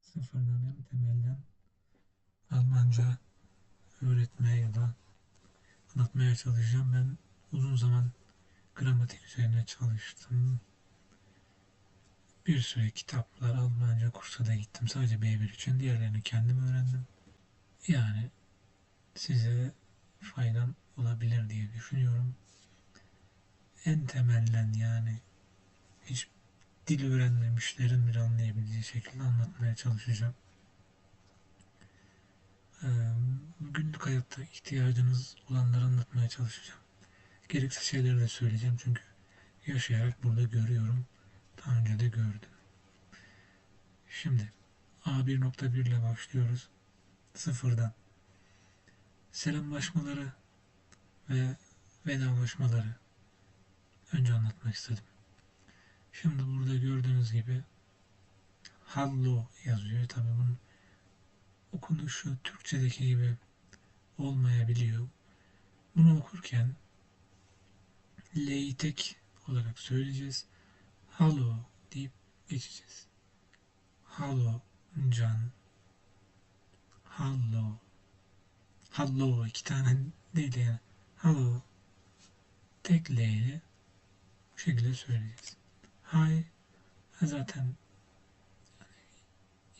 size sıfırdan en temelden Almanca öğretmeye ya da anlatmaya çalışacağım. Ben uzun zaman gramatik üzerine çalıştım. Bir süre kitaplar, Almanca kursa da gittim. Sadece B1 için. Diğerlerini kendim öğrendim. Yani size faydam olabilir diye düşünüyorum. En temelden yani hiç dil öğrenmemişlerin bir anlayabileceği şekilde anlatmaya çalışacağım. Ee, günlük hayatta ihtiyacınız olanları anlatmaya çalışacağım. Gereksiz şeyleri de söyleyeceğim çünkü yaşayarak burada görüyorum. Daha önce de gördüm. Şimdi A1.1 ile başlıyoruz. Sıfırdan. Selamlaşmaları ve vedalaşmaları önce anlatmak istedim. Şimdi burada gördüğünüz gibi hallo yazıyor. Tabii bunun okunuşu Türkçedeki gibi olmayabiliyor. Bunu okurken L'yi olarak söyleyeceğiz. Hello deyip geçeceğiz. Hello can. Hello. Hello iki tane değil yani. Hello. Tek L ile bu şekilde söyleyeceğiz. Hi zaten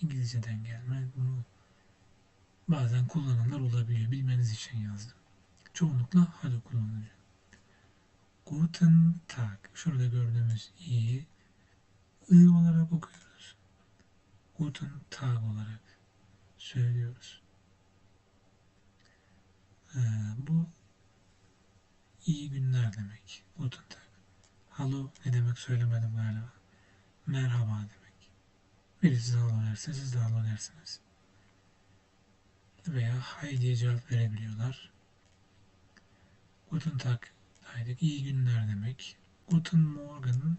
İngilizceden gelme. Bunu bazen kullananlar olabiliyor. Bilmeniz için yazdım. Çoğunlukla hello kullanılıyor. Guten Tag. Şurada gördüğümüz i'yi I olarak okuyoruz. Guten Tag olarak söylüyoruz. Ee, bu iyi günler demek. Guten Tag. Hello ne demek söylemedim galiba. Merhaba demek. Biri size hello derse siz de hello dersiniz. Veya hay diye cevap verebiliyorlar. Guten Tag dedik. İyi günler demek. Guten Morgen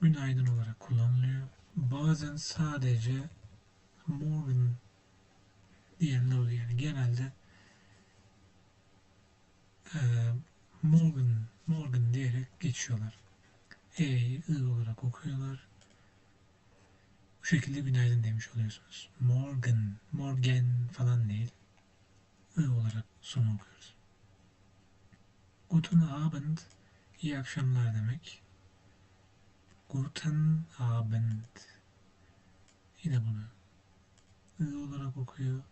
günaydın olarak kullanılıyor. Bazen sadece morgen diyenler oluyor. Yani genelde e, morgen, morgen diyerek geçiyorlar. E'yi I olarak okuyorlar. Bu şekilde günaydın demiş oluyorsunuz. Morgen, morgen falan değil. I olarak sonu okuyoruz. Guten Abend, iyi akşamlar demek. Guten Abend. Yine bunu I olarak okuyor.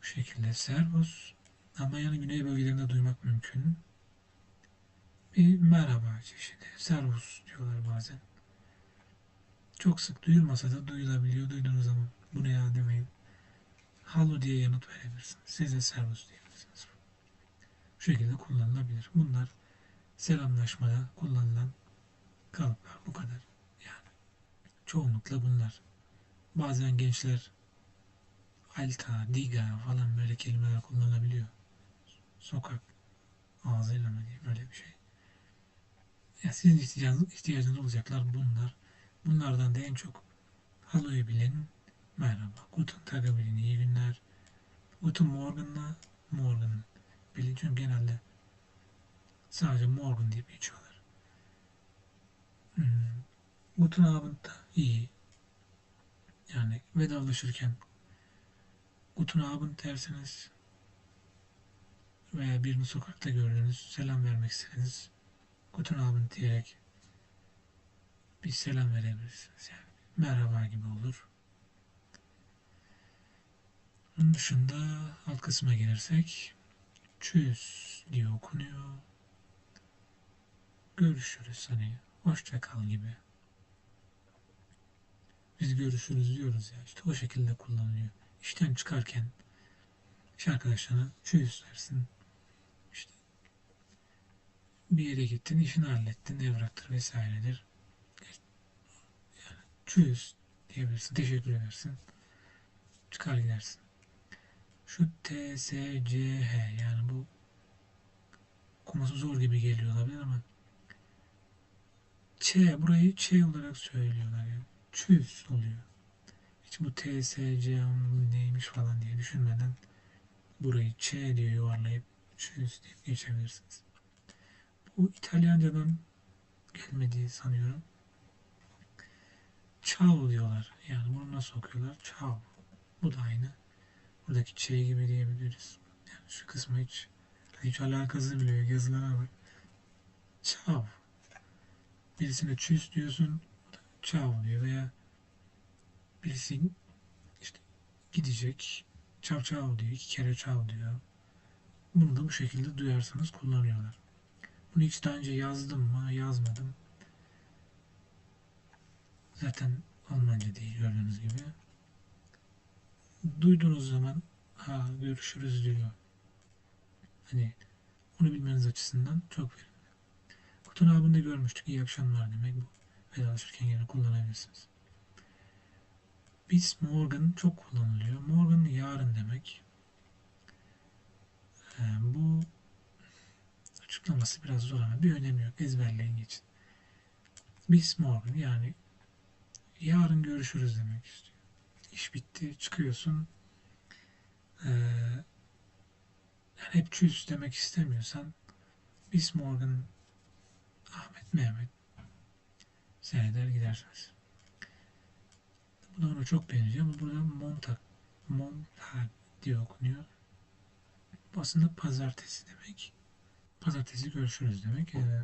Bu şekilde Servus ama yani güney bölgelerinde duymak mümkün. Bir merhaba çeşidi. Servus diyorlar bazen. Çok sık duyulmasa da duyulabiliyor. Duyduğunuz zaman bu ne ya demeyin. Hello diye yanıt verebilirsiniz. Siz de servus diyebilirsiniz. Bu şekilde kullanılabilir. Bunlar selamlaşmada kullanılan kalıplar. Bu kadar. Yani çoğunlukla bunlar. Bazen gençler alta, diga falan böyle kelimeler kullanabiliyor. Sokak ağzıyla mı diyeyim öyle bir şey. Ya sizin ihtiyacınız, ihtiyacınız olacaklar bunlar. Bunlardan da en çok Hallo'yu bilin, merhaba. Guten Tag'ı bilin, iyi günler. Guten Morgen'la Morgen bilin. Çünkü genelde sadece Morgen deyip geçiyorlar. Hmm. Guten Abend da iyi. Yani vedalaşırken Guten Abend derseniz veya birini sokakta gördünüz, selam vermek istediniz. Guten Abend diyerek bir selam verebilirsiniz. Yani merhaba gibi olur. Bunun dışında alt kısma gelirsek Tschüss diye okunuyor. Görüşürüz hani hoşça kal gibi. Biz görüşürüz diyoruz ya işte o şekilde kullanılıyor. İşten çıkarken iş arkadaşlarına Tschüss dersin. Bir yere gittin, işini hallettin, evraktır vesairedir. Yani Tschüss diyebilirsin, teşekkür edersin. Çıkar gidersin. Şu T, S, C, H yani bu okuması zor gibi geliyor olabilir ama Ç, burayı Ç olarak söylüyorlar yani. Çüz oluyor. Hiç bu T, S, C neymiş falan diye düşünmeden burayı Ç diye yuvarlayıp çüz deyip geçebilirsiniz. Bu İtalyancadan gelmediği sanıyorum. Ç Çav diyorlar. Yani bunu nasıl okuyorlar? Çav. Bu da aynı. Buradaki şey gibi diyebiliriz. Yani şu kısmı hiç hiç alakası bile yok. Yazılara bak. Çav. Birisine çüz diyorsun. Çav diyor veya birisi işte gidecek. Çav çav diyor. iki kere çav diyor. Bunu da bu şekilde duyarsanız kullanıyorlar. Bunu hiç daha önce yazdım mı? Yazmadım. Zaten Almanca değil gördüğünüz gibi. Duyduğunuz zaman ha görüşürüz diyor. Hani onu bilmeniz açısından çok verimli. Kutan abinde görmüştük. İyi akşamlar demek bu. Vedalaşırken yine kullanabilirsiniz. Bis morgen çok kullanılıyor. Morgen yarın demek. Ee, bu açıklaması biraz zor ama bir önemi yok. Ezberleyin geçin. Bis morgen yani yarın görüşürüz demek istiyor. İş bitti, çıkıyorsun. Ee, yani hep çüz demek istemiyorsan bis morgen Ahmet Mehmet seyreder gidersiniz. Bu da ona çok benziyor ama burada Montag, Montag diye okunuyor. Aslında pazartesi demek. Pazartesi görüşürüz demek. Ee,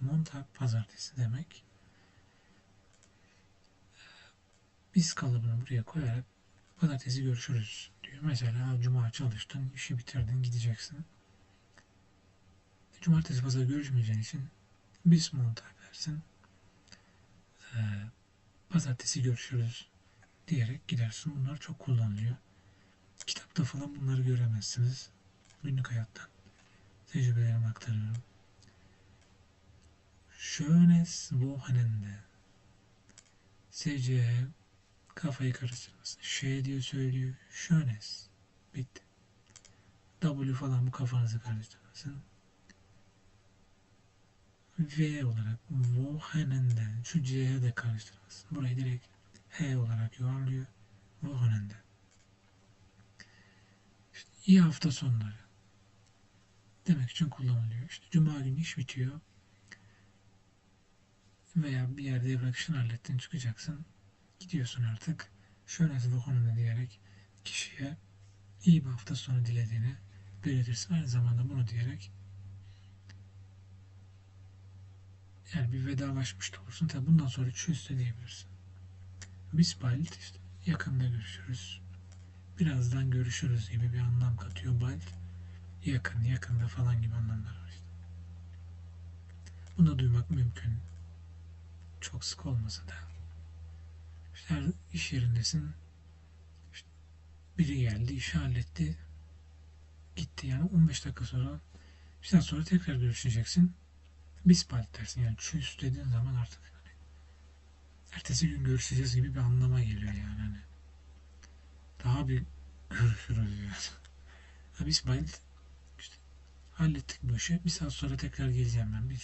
Montag pazartesi demek. Biz kalıbını buraya koyarak pazartesi görüşürüz diyor. Mesela cuma çalıştın, işi bitirdin, gideceksin. Cumartesi pazar görüşmeyeceğin için biz Montag dersin. Ee, pazartesi görüşürüz diyerek gidersin. Bunlar çok kullanılıyor. Kitapta falan bunları göremezsiniz. Günlük hayattan tecrübelerimi aktarıyorum. Schönes Wochenende. Seveceğe kafayı karıştırmasın. Şey diyor söylüyor. Schönes. Bitti. W falan bu kafanızı karıştırmasın. V olarak Wochenende. Şu C'ye de karıştırmasın. Burayı direkt H olarak yuvarlıyor. Wochenende. İşte iyi hafta sonları demek için kullanılıyor. İşte cuma günü iş bitiyor veya bir yerde evrak işini hallettin çıkacaksın. Gidiyorsun artık. Şöyle Wochenende diyerek kişiye iyi bir hafta sonu dilediğini belirtirsin. Aynı zamanda bunu diyerek yani bir vedalaşmış da olursun. Tabi bundan sonra tschüss de diyebilirsin. Bis bald işte yakında görüşürüz. Birazdan görüşürüz gibi bir anlam katıyor bald. Yakın, yakında falan gibi anlamlar var işte. Bunu da duymak mümkün. Çok sık olmasa da. İşte her iş yerindesin. İşte biri geldi, işi halletti. Gitti yani 15 dakika sonra saat sonra tekrar görüşeceksin. Bis bald dersin yani çüz dediğin zaman artık hani ertesi gün görüşeceğiz gibi bir anlama geliyor yani hani. Daha bir görüşürüz yani. Bis bald işte hallettik bu işi. Bir saat sonra tekrar geleceğim ben.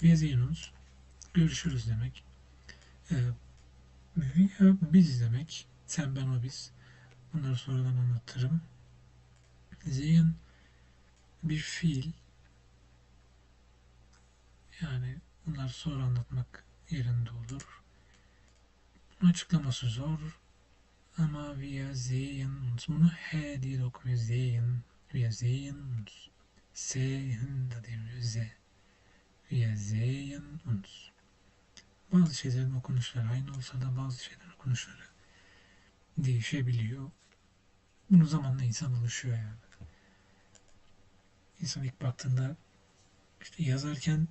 Wir sehen uns. Görüşürüz demek. Ee, wir biz demek. Sen ben o biz. Bunları sonradan anlatırım. Sehen bir fiil yani bunları sonra anlatmak yerinde olur. Bunun açıklaması zor. Ama sehen uns. Bunu H diye de okunuyor. Wir sehen uns. Sehen da demiyor. Z. Wir sehen uns. Bazı şeylerin okunuşları aynı olsa da bazı şeylerin okunuşları değişebiliyor. Bunu zamanla insan alışıyor yani. İnsan ilk baktığında işte yazarken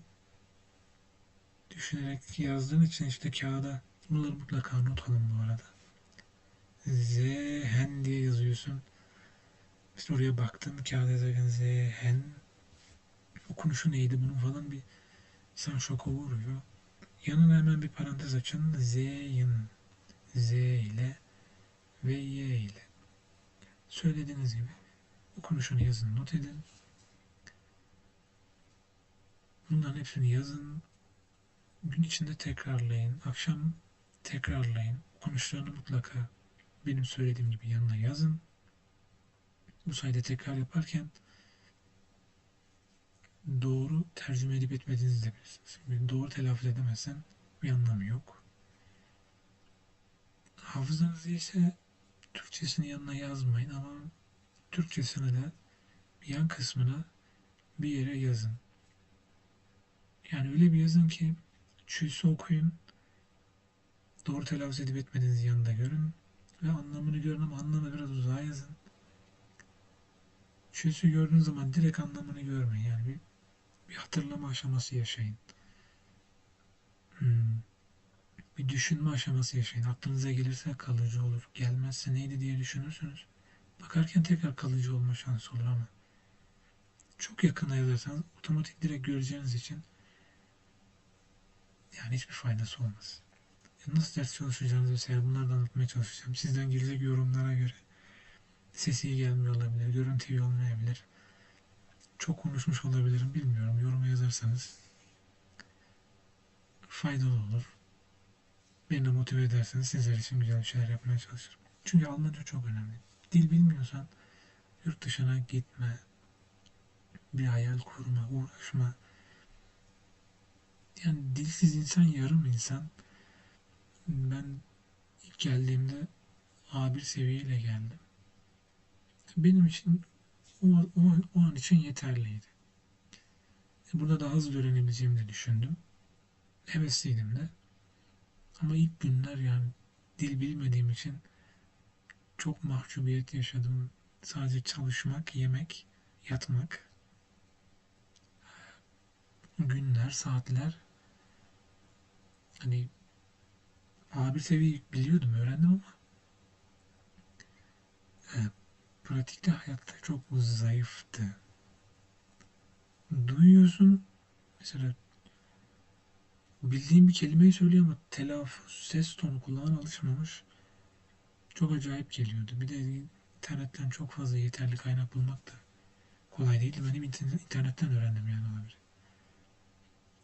düşünerek yazdığın için işte kağıda bunları mutlaka not alın bu arada. Zehen diye. İşte oraya baktın kağıda yazarken Zehen okunuşu neydi bunun falan bir insan şoka uğruyor. Yanına hemen bir parantez açın. Zeyn Z ile ve Y ile. Söylediğiniz gibi okunuşunu yazın, not edin. Bunların hepsini yazın. Gün içinde tekrarlayın. Akşam tekrarlayın. Okunuşlarını mutlaka benim söylediğim gibi yanına yazın. Bu sayede tekrar yaparken doğru tercüme edip etmediğinizi de bilirsiniz. Şimdi doğru telaffuz edemezsen bir anlamı yok. Hafızanız ise Türkçesini yanına yazmayın ama Türkçesine de yan kısmına bir yere yazın. Yani öyle bir yazın ki çüyse okuyun. Doğru telaffuz edip etmediğinizi yanında görün. Ve anlamını görün ama anlamı biraz uzağa yazın. Çüyse gördüğünüz zaman direkt anlamını görmeyin. Yani bir, bir hatırlama aşaması yaşayın. Hmm. Bir düşünme aşaması yaşayın. Aklınıza gelirse kalıcı olur. Gelmezse neydi diye düşünürsünüz. Bakarken tekrar kalıcı olma şansı olur ama çok yakına yazarsanız otomatik direkt göreceğiniz için yani hiçbir faydası olmaz. Nasıl ders çalışacağınızı vesaire bunları da anlatmaya çalışacağım. Sizden gelecek yorumlara göre sesi iyi gelmiyor olabilir, görüntü iyi olmayabilir. Çok konuşmuş olabilirim bilmiyorum. Yoruma yazarsanız faydalı olur. Beni de motive ederseniz sizler için güzel şeyler yapmaya çalışırım. Çünkü Almanca çok önemli. Dil bilmiyorsan yurt dışına gitme, bir hayal kurma, uğraşma. Yani dilsiz insan yarım insan. Ben ilk geldiğimde A1 seviyeyle geldim. Benim için o, o, o an için yeterliydi. Burada daha hızlı öğrenebileceğimi de düşündüm. Hevesliydim de. Ama ilk günler yani dil bilmediğim için çok mahcubiyet yaşadım. Sadece çalışmak, yemek, yatmak. Günler, saatler. Hani A1 seviyeyi biliyordum, öğrendim ama e, pratikte hayatta çok zayıftı. Duyuyorsun, mesela bildiğim bir kelimeyi söylüyor ama telaffuz, ses tonu kulağına alışmamış. Çok acayip geliyordu. Bir de internetten çok fazla yeterli kaynak bulmak da kolay değildi. Benim internetten öğrendim yani olabilir.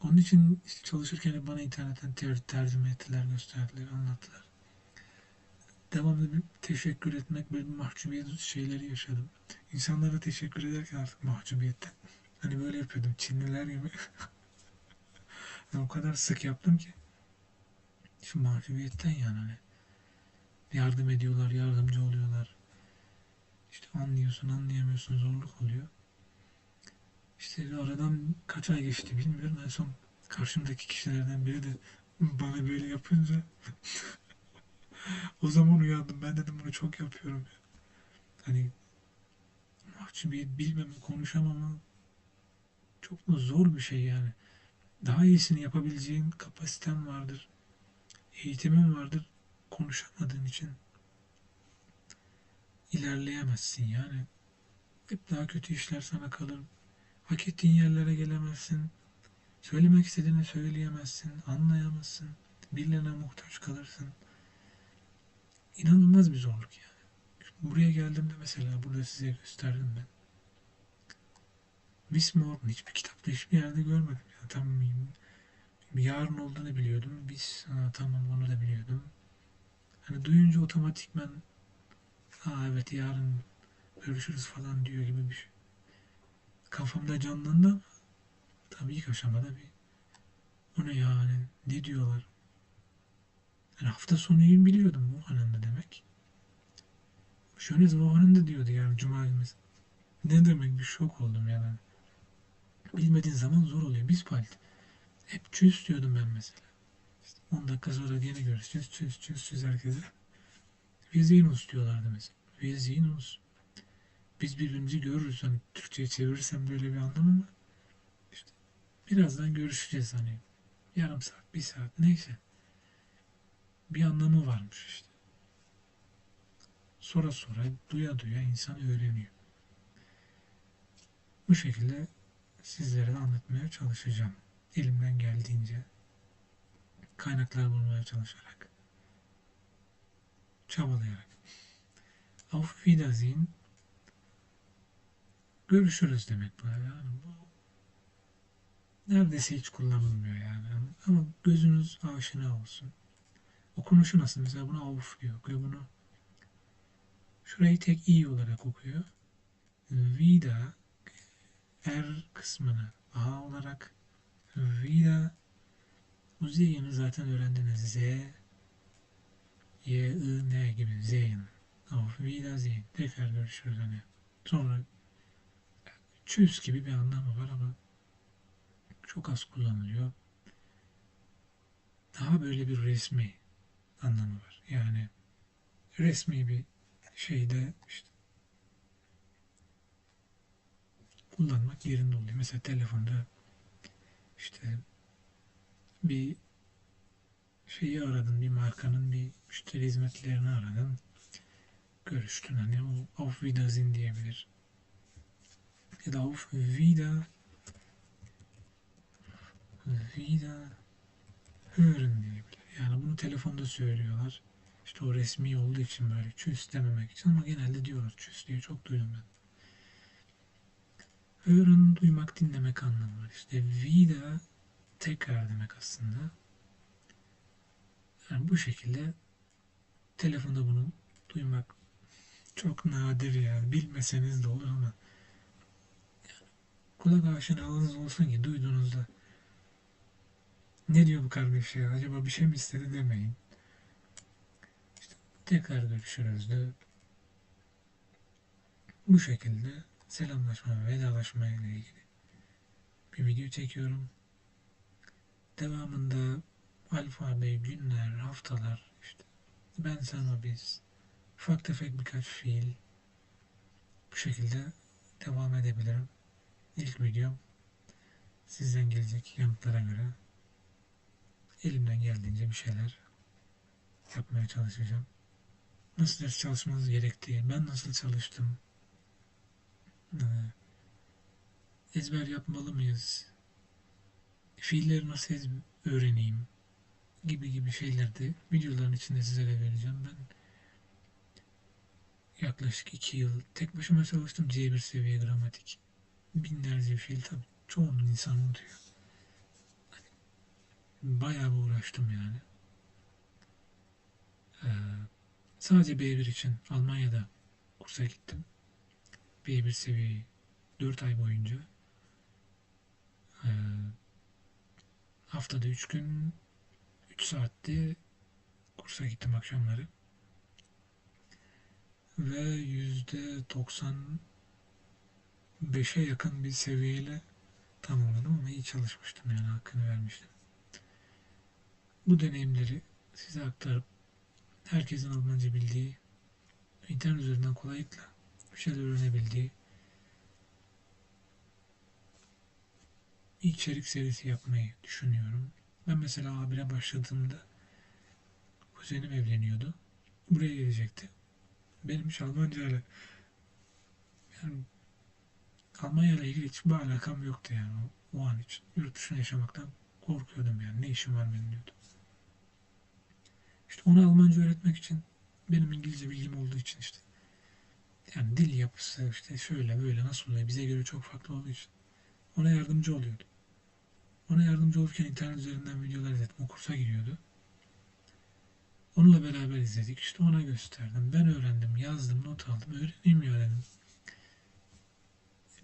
Onun için çalışırken bana internetten ter tercüme ettiler, gösterdiler, anlattılar. Devamlı bir teşekkür etmek, böyle bir mahcubiyet şeyleri yaşadım. İnsanlara teşekkür ederken artık mahcubiyetten. Hani böyle yapıyordum, Çinliler gibi. yani o kadar sık yaptım ki. Şu mahcubiyetten yani hani. Yardım ediyorlar, yardımcı oluyorlar. İşte anlıyorsun, anlayamıyorsun, zorluk oluyor. İşte aradan kaç ay geçti bilmiyorum. En son karşımdaki kişilerden biri de bana böyle yapınca o zaman uyandım. Ben dedim bunu çok yapıyorum. Hani mahcubiyet bilmem, konuşamam çok da zor bir şey yani. Daha iyisini yapabileceğin kapasiten vardır. Eğitimin vardır. Konuşamadığın için ilerleyemezsin yani. Hep daha kötü işler sana kalır. Hak ettiğin yerlere gelemezsin. Söylemek istediğini söyleyemezsin. Anlayamazsın. Birilerine muhtaç kalırsın. İnanılmaz bir zorluk yani. Buraya geldiğimde mesela burada size gösterdim ben. Wismor'un hiçbir kitapta hiçbir yerde görmedim. Yani tam yarın olduğunu biliyordum. Biz tamam onu da biliyordum. Hani duyunca otomatikmen ha evet yarın görüşürüz falan diyor gibi bir şey. Kafamda canlandı ama tabii ilk aşamada bir o ne yani ne diyorlar. Yani hafta sonu iyi biliyordum hanımda demek. Şöyle Vuhan'ın diyordu yani cuma günümüz. Ne demek bir şok oldum yani. Bilmediğin zaman zor oluyor. Biz palt. Hep çöz diyordum ben mesela. İşte 10 dakika sonra yine görüşeceğiz. Çöz çöz çöz herkese. Vizinus diyorlardı mesela. Vizinus. Biz birbirimizi görürüz. Hani Türkçe'ye çevirirsem böyle bir anlam ama işte birazdan görüşeceğiz hani. Yarım saat, bir saat neyse. Bir anlamı varmış işte. Sonra sonra duya duya insan öğreniyor. Bu şekilde sizlere anlatmaya çalışacağım. Elimden geldiğince kaynaklar bulmaya çalışarak çabalayarak. Auf Wiedersehen görüşürüz demek bu. Yani bu neredeyse hiç kullanılmıyor yani. Ama gözünüz aşina olsun. Okunuşu nasıl? Mesela bunu auf diyor. Okuyor bunu. Şurayı tek i olarak okuyor. Vida er kısmını a olarak vida Uziye'ni zaten öğrendiniz. Z Y, I, N gibi Zeyn. Auf Wiedersehen. Tekrar görüşürüz hani. Sonra çüz gibi bir anlamı var ama çok az kullanılıyor. Daha böyle bir resmi anlamı var. Yani resmi bir şeyde işte kullanmak yerinde oluyor. Mesela telefonda işte bir şeyi aradın, bir markanın bir müşteri hizmetlerini aradın. Görüştün hani o auf Wiedersehen diyebilir. Ya da auf Wieder Vida hören diyebilir. Yani bunu telefonda söylüyorlar. İşte o resmi olduğu için böyle çüz dememek için ama genelde diyorlar çüz diye çok duydum ben. Hören duymak dinlemek anlamı var. İşte vida tekrar demek aslında. Yani bu şekilde telefonda bunu duymak çok nadir yani. Bilmeseniz de olur ama yani kulak aşinalığınız olsun ki duyduğunuzda ne diyor bu kardeş ya? Acaba bir şey mi istedi demeyin. İşte tekrar görüşürüz de bu şekilde selamlaşma ve vedalaşma ile ilgili bir video çekiyorum. Devamında alfabe, günler, haftalar, işte ben sana biz, ufak tefek birkaç fiil bu şekilde devam edebilirim. İlk videom sizden gelecek yanıtlara göre elimden geldiğince bir şeyler yapmaya çalışacağım. Nasıl ders çalışmanız gerektiği, ben nasıl çalıştım, ee, ezber yapmalı mıyız, fiilleri nasıl öğreneyim gibi gibi şeyler de videoların içinde size de vereceğim. Ben yaklaşık iki yıl tek başıma çalıştım C1 seviye gramatik. Binlerce fiil tabii çoğunun insan unutuyor. Bayağı uğraştım yani. Ee, sadece B1 için Almanya'da kursa gittim. B1 seviyeyi 4 ay boyunca ee, haftada 3 gün 3 saatte kursa gittim akşamları. Ve yüzde 95'e yakın bir seviyeyle tamamladım ama iyi çalışmıştım yani hakkını vermiştim bu deneyimleri size aktarıp herkesin Almanca bildiği, internet üzerinden kolaylıkla bir şeyler öğrenebildiği içerik serisi yapmayı düşünüyorum. Ben mesela A1'e başladığımda kuzenim evleniyordu. Buraya gelecekti. Benim hiç Almanca ile yani Almanya ile ilgili hiçbir alakam yoktu yani o, o an için. Yurt dışına yaşamaktan korkuyordum yani. Ne işim var benim diyordum. İşte ona Almanca öğretmek için benim İngilizce bilgim olduğu için işte yani dil yapısı işte şöyle böyle nasıl oluyor bize göre çok farklı olduğu için ona yardımcı oluyordu. Ona yardımcı olurken internet üzerinden videolar izledim. O kursa giriyordu. Onunla beraber izledik. İşte ona gösterdim. Ben öğrendim, yazdım, not aldım. Öğreneyim ya dedim.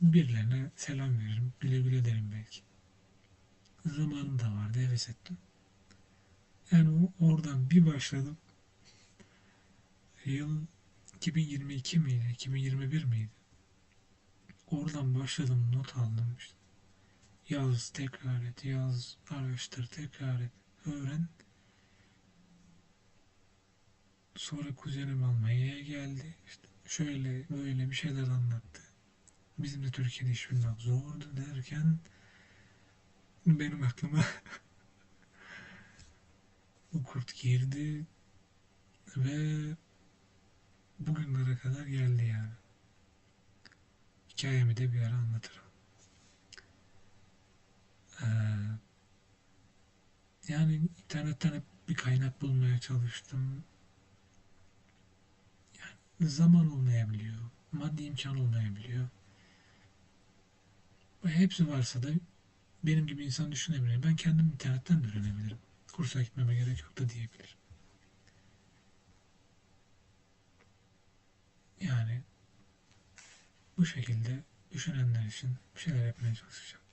Birilerine selam veririm. Güle güle derim belki. Zamanım da vardı. Heves ettim. Yani oradan bir başladım. Yıl 2022 miydi? 2021 miydi? Oradan başladım, not aldım işte. Yaz, tekrar et, yaz, araştır, tekrar et, öğren. Sonra kuzenim Almanya'ya geldi. İşte şöyle böyle bir şeyler anlattı. Bizim de Türkiye'de iş bulmak zordu derken benim aklıma bu kurt girdi ve bugünlere kadar geldi yani. Hikayemi de bir ara anlatırım. Ee, yani internetten hep bir kaynak bulmaya çalıştım. Yani zaman olmayabiliyor. Maddi imkan olmayabiliyor. Ve hepsi varsa da benim gibi insan düşünebilir. Ben kendim internetten de öğrenebilirim kursa gitmeme gerek yok da diyebilir. Yani bu şekilde düşünenler için bir şeyler yapmaya çalışacağım.